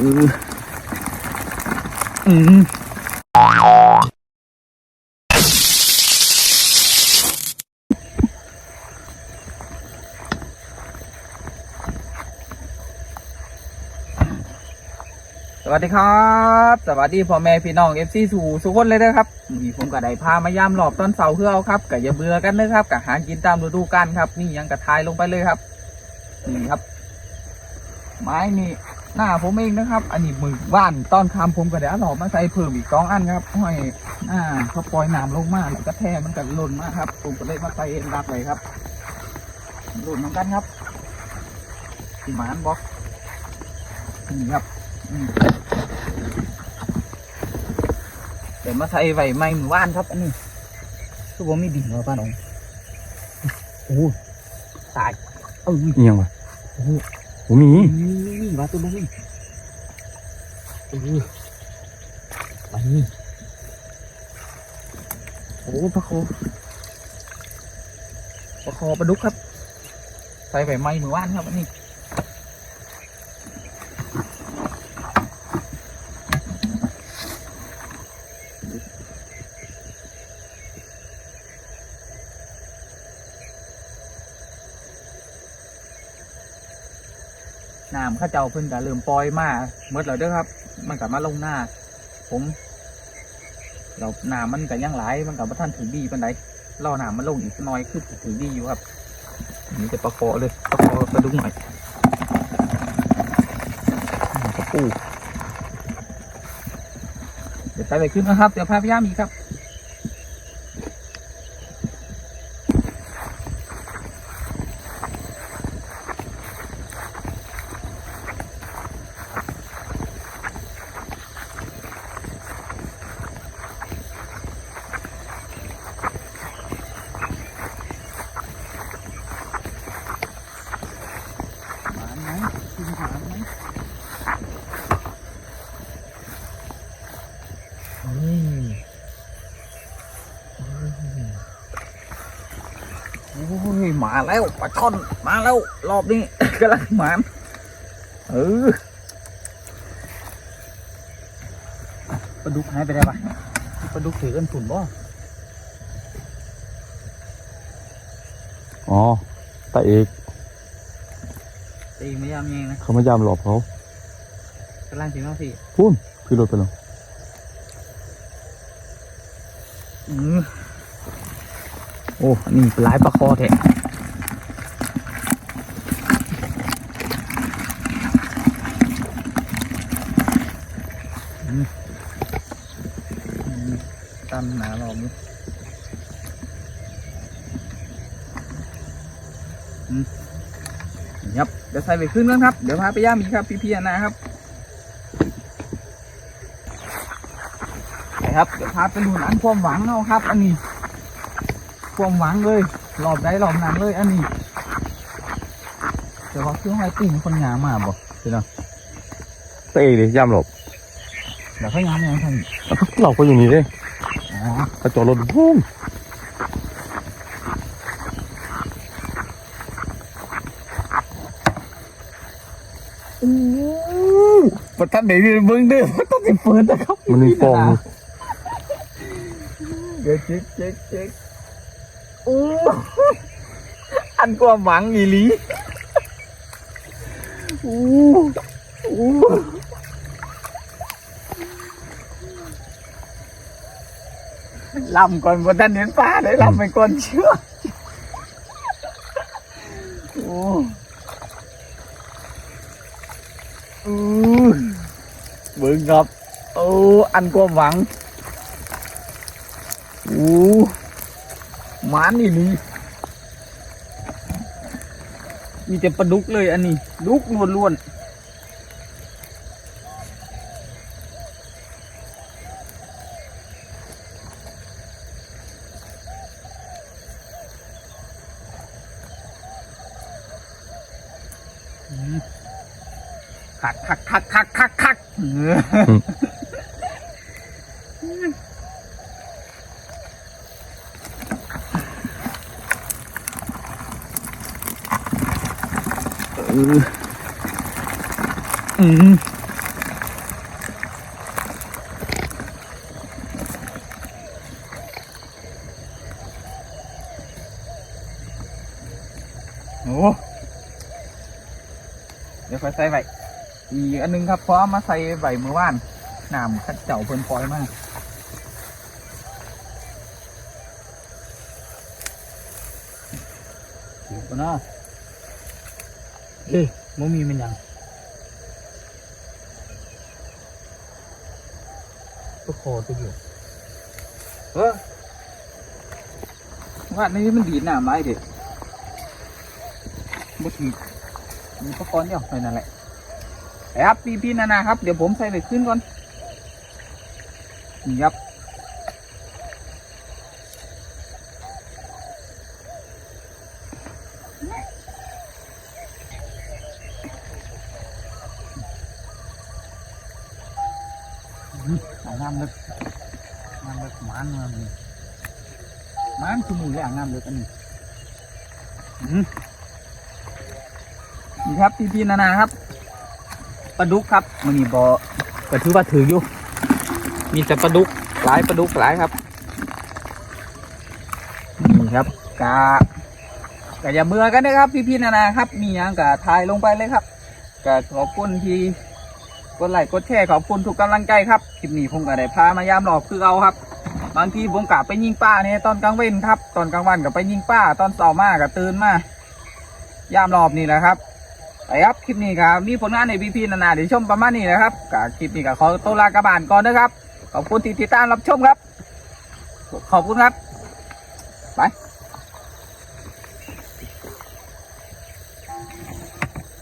อืมสวัสดีครับสวัสดีพ่อแม่พี่น้องเอฟซีสู่สุกคนเลยนะครับนี่ผมก็ได้พามายามหลอบตอนเสาเพื่อเอาครับก็อย่าเบื่อกันนะครับกับหากินตามฤดูกาลครับ นี่ยังกระทายลงไปเลยครับ นี่ครับ ไม้นี่หน้าผมเองนะครับ อันนี้มือบ้านตอนคำผมก็ได้เอาหลอบมาใส่เพิ่มอีกสองอันครับห้อยอ่าเขาปล่อยน้ำลงมาแล้วก็แท่มันก็หล่นมากครับผมก็เลยมาใส่เองรักเลยครับหล่นเหมือนกันครับที่หมานบอกนี่ครับอืมเดี๋ยวมาใส่ไว้ไม้มือว่านครับ อันนี้คือผมมีดินมาบ้านองโอ้โหตายเออเอียงวะโอ้โห ผมมีนี่ว่าตัวนี้เออมานี่โอ้ปลาโคปลาโคปลาดุกครับใส่ใบไม้มือว่านครับอันนี้ น้ำข้าเจ้าเพิ่นก็เริ่มปล่อยมาเมื่อแล้วเด้อครับ มันก็มาลงหน้า ผมเราน้ำมันก็ยังไหลายมันก็บ่ทันถึงดีปานใดรอน้ำมันลงอีกน้อยคือถึงดีอยู่ครับนี่จะประคอเลยประคอกระดุกหน่อยอ่ากระปูเดี๋ยวไปไปขึ้นนะครับ เดี๋ยวพาพยายามอีกครับ หมานไหมกินหมานไหมเฮ้ย โอ้ยมาแล้วปลาช่อนมาแล้ว รอบนี้กำลังหมานเออปลาดุกหายไปได้ปะปลาดุกถือกันถุนบ่อ๋อตาเอกตีไม่ยามเองนะเขามายามหลอบเขากำลังถึงแล้วสิพุ่นคือรถไปแล้วอือ โอ้อันนี่หลายปลาคอแท้อืมอืมตามหนาหลอมเลยอืมนี่ครับ เดี๋ยวใส่ไปขึ้นแล้วครับ เดี๋ยวพาไปย่ามอีกครับ พี่ๆนะครับไปครับ เดี๋ยวพาไปดูอันความหวังเอาครับ อันนี้ ความหวังเลยรอบได้รอบนั้นเลยอันนี้แต่ว่าเครื่องไฮติ้งคนงามมาบอกเดี๋ยวนะตาเอกเลยยามหลบเดี๋ยวเขางามยังทางนี้หลอบก็อยู่นี่เลยอ๋อกระจอดรถพุ่มอู้ประทันไหนเบิ่งเด้อต้องสิเปิดนะครับ มันมีฟองเดี๋ยวเช็คเช็คเช็ค อู้อันความหวังอีหลีอู้อู้ลำก่อนบนท่านเห็น หมานนี่นี่มีแต่ปลาดุกเลยอันนี้ดุกล้วนๆคักคักคักคักคักคัก อืมโอ้เดี๋ยวค่ใส่ใบอีกอันนึงครับเพราะมาใส่ใบเมื่อวานหนามขัดเจ้าเพิ่นปล่อยมากเดี๋ยวนะ เฮ้ยมมีมันยังก็คอตัวเดียวเออว่าในี่มันดีดน้ำไรเด็ดบ่ถีมีก็ก้อนเดียวไปนั่นแหละไปครับพี่พี่นานาครับ เดี๋ยวผมใส่ไปขึ้นก่อนนี่ครับ น้ำลึกน้ำลึกมันมาเลยหมันคือหมูแรงน้ำลึกอันนี้นี่ครับพี่พี่นานาครับปลาดุกครับมันนี่บอก็ถือว่าถืออยู่ มีแต่ปลาดุกหลายปลาดุกหลายครับนี่ครับกาก็อย่าเบื่อกันนะครับ พี่พี่นานาครับ มีอย่างกะถ่ายลงไปเลยครับก็ขอบคุณที่ กดไลค์กดแชร์ขอบคุณทุกกำลังใจครับคลิปนี้ผมก็ได้พามายามหลอกคือเอาครับ บางทีผมกะไปยิงป้าเนี่ยตอนกลางเว้นครับ ตอนกลางวันก็ไปยิงป้า ตอนเช้ามาก็ตื่นมายามรอบนี่แหละครับไปครับคลิปนี้ครับมีผลงานในพีพีนานาเดี๋ยวชมประมาณนี้นะครับกับคลิปนี้ก็ขอตัวลากระบานก่อนนะครับขอบคุณที่ติดตามรับชมครับ ขอบคุณครับ ไป